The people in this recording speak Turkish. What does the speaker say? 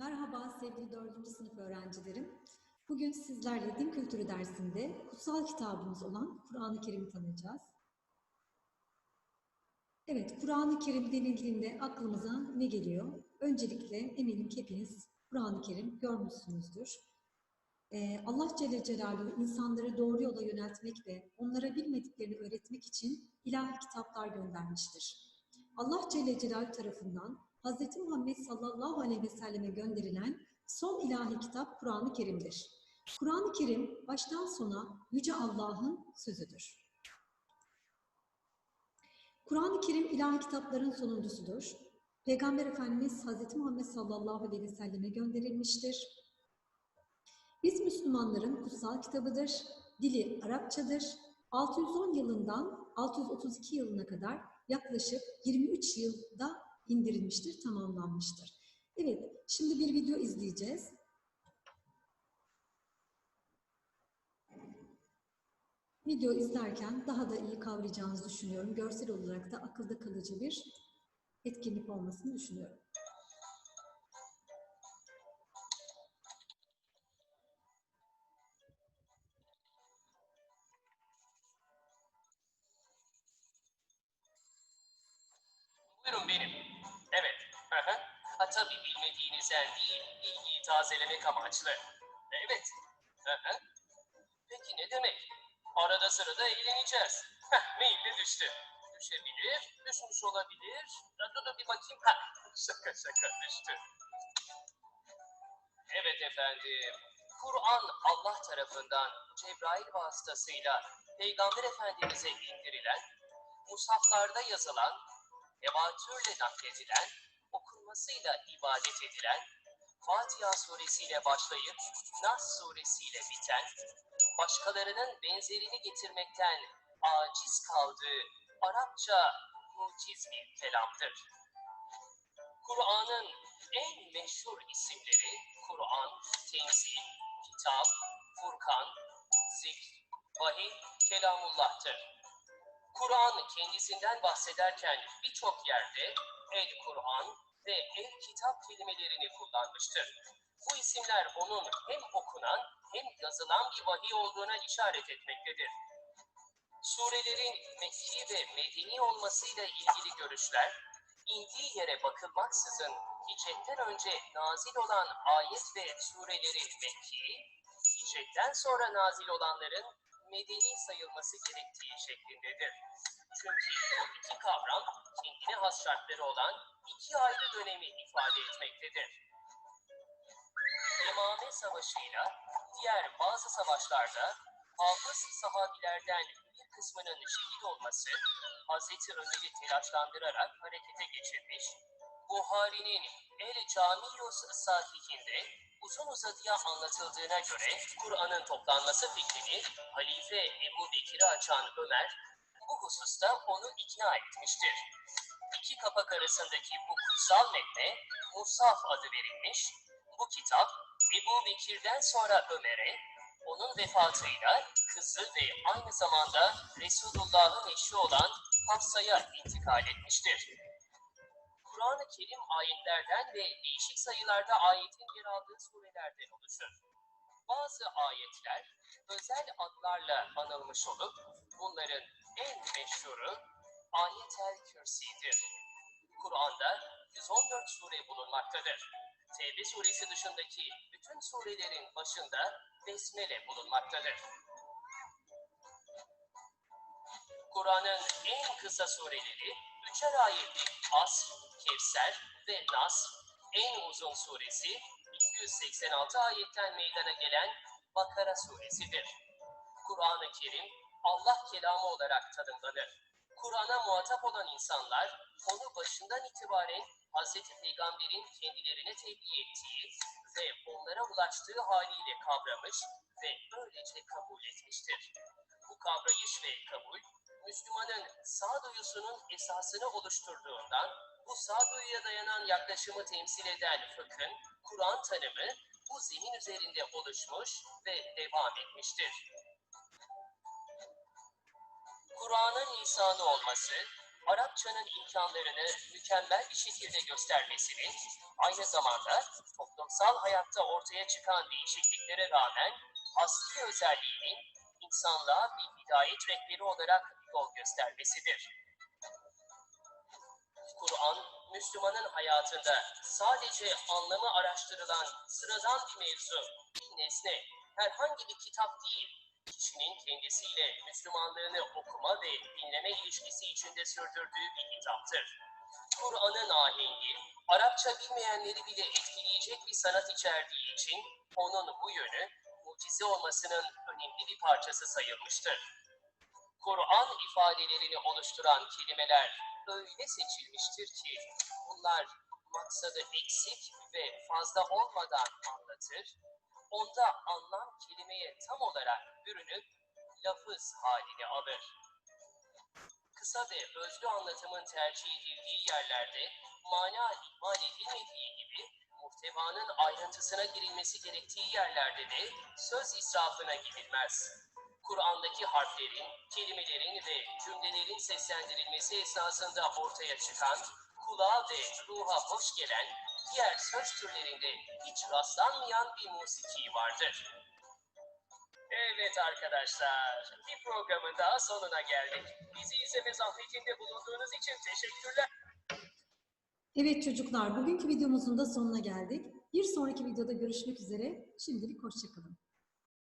Merhaba sevgili 4. sınıf öğrencilerim. Bugün sizlerle din kültürü dersinde kutsal kitabımız olan Kur'an-ı Kerim'i tanıyacağız. Evet, Kur'an-ı Kerim denildiğinde aklımıza ne geliyor? Öncelikle eminim ki hepiniz Kur'an-ı Kerim görmüşsünüzdür. Ee, Allah Celle Celaluhu insanları doğru yola yöneltmek ve onlara bilmediklerini öğretmek için ilahi kitaplar göndermiştir. Allah Celle Celaluhu tarafından Hz. Muhammed sallallahu aleyhi ve selleme gönderilen son ilahi kitap Kur'an-ı Kerim'dir. Kur'an-ı Kerim baştan sona Yüce Allah'ın sözüdür. Kur'an-ı Kerim ilahi kitapların sonuncusudur. Peygamber Efendimiz Hz. Muhammed sallallahu aleyhi ve selleme gönderilmiştir. Biz Müslümanların kutsal kitabıdır. Dili Arapçadır. 610 yılından 632 yılına kadar yaklaşık 23 yılda indirilmiştir, tamamlanmıştır. Evet, şimdi bir video izleyeceğiz. Video izlerken daha da iyi kavrayacağınızı düşünüyorum. Görsel olarak da akılda kalıcı bir etkinlik olmasını düşünüyorum. Buyurun benim. Tabii bilmediğinizden değil, bilgiyi tazelemek amaçlı. Evet. Peki ne demek? Arada sırada eğleneceğiz. Heh, mail de düştü. Düşebilir, düşmüş olabilir. Dur, dur bir bakayım. Ha, şaka şaka düştü. Evet efendim. Kur'an Allah tarafından Cebrail vasıtasıyla Peygamber Efendimiz'e indirilen, musaflarda yazılan tevatürle nakledilen, okunmasıyla ibadet edilen, Fatiha suresiyle başlayıp Nas suresiyle biten, başkalarının benzerini getirmekten aciz kaldığı Arapça muciz bir kelamdır. Kur'an'ın en meşhur isimleri Kur'an, Tenzil, Kitap, Furkan, Zikr, Vahiy, Kelamullah'tır. Kur'an kendisinden bahsederken birçok yerde El Kur'an ve El Kitap kelimelerini kullanmıştır. Bu isimler onun hem okunan hem yazılan bir vahiy olduğuna işaret etmektedir. Surelerin Mekki ve Medeni olmasıyla ilgili görüşler, indiği yere bakılmaksızın hicretten önce nazil olan ayet ve sureleri Mekki, hicretten sonra nazil olanların medeni sayılması gerektiği şeklindedir. Çünkü bu iki kavram kendine has şartları olan iki ayrı dönemi ifade etmektedir. Yemame Savaşı'yla diğer bazı savaşlarda hafız sahabilerden bir kısmının şehit olması Hazreti Ömer'i telaşlandırarak harekete geçirmiş, Buhari'nin El Camiyus Sahihinde uzun uzadıya anlatıldığına göre Kur'an'ın toplanması fikrini Halife Ebu Bekir'i açan Ömer bu hususta onu ikna etmiştir. İki kapak arasındaki bu kutsal metne Musaf adı verilmiş. Bu kitap Ebu Bekir'den sonra Ömer'e, onun vefatıyla kızı ve aynı zamanda Resulullah'ın eşi olan Hafsa'ya intikal etmiştir. Kur'an-ı Kerim ayetlerden ve değişik sayılarda ayetin yer aldığı surelerden oluşur. Bazı ayetler özel adlarla anılmış olup bunların en meşhuru Ayet-el Kürsi'dir. Kur'an'da 114 sure bulunmaktadır. Tevbe suresi dışındaki bütün surelerin başında Besmele bulunmaktadır. Kur'an'ın en kısa sureleri üçer ayetlik As, Kevser ve Nas, en uzun suresi 286 ayetten meydana gelen Bakara suresidir. Kur'an-ı Kerim Allah kelamı olarak tanımlanır. Kur'an'a muhatap olan insanlar onu başından itibaren Hz. Peygamber'in kendilerine tebliğ ettiği ve onlara ulaştığı haliyle kavramış ve böylece kabul etmiştir. Bu kavrayış ve kabul, Müslümanın sağduyusunun esasını oluşturduğundan bu sağduyuya dayanan yaklaşımı temsil eden fıkhın Kur'an tanımı bu zemin üzerinde oluşmuş ve devam etmiştir. Kur'an'ın lisanı olması, Arapçanın imkanlarını mükemmel bir şekilde göstermesini, aynı zamanda toplumsal hayatta ortaya çıkan değişikliklere rağmen asli özelliğinin insanlığa bir hidayet rehberi olarak yol göstermesidir. Kur'an, Müslümanın hayatında sadece anlamı araştırılan sıradan bir mevzu, bir nesne, herhangi bir kitap değil, kişinin kendisiyle Müslümanlığını okuma ve dinleme ilişkisi içinde sürdürdüğü bir kitaptır. Kur'an'ın ahengi, Arapça bilmeyenleri bile etkileyecek bir sanat içerdiği için onun bu yönü mucize olmasının önemli bir parçası sayılmıştır. Kur'an ifadelerini oluşturan kelimeler öyle seçilmiştir ki bunlar maksadı eksik ve fazla olmadan anlatır, onda anlam kelimeye tam olarak bürünüp lafız halini alır. Kısa ve özlü anlatımın tercih edildiği yerlerde mana ihmal edilmediği gibi muhtevanın ayrıntısına girilmesi gerektiği yerlerde de söz israfına gidilmez. Kur'an'daki harflerin, kelimelerin ve cümlelerin seslendirilmesi esnasında ortaya çıkan, kulağa ve ruha hoş gelen diğer söz türlerinde hiç rastlanmayan bir musiki vardır. Evet arkadaşlar, bir programın daha sonuna geldik. Bizi izleme zahmetinde bulunduğunuz için teşekkürler. Evet çocuklar, bugünkü videomuzun da sonuna geldik. Bir sonraki videoda görüşmek üzere. Şimdilik hoşçakalın.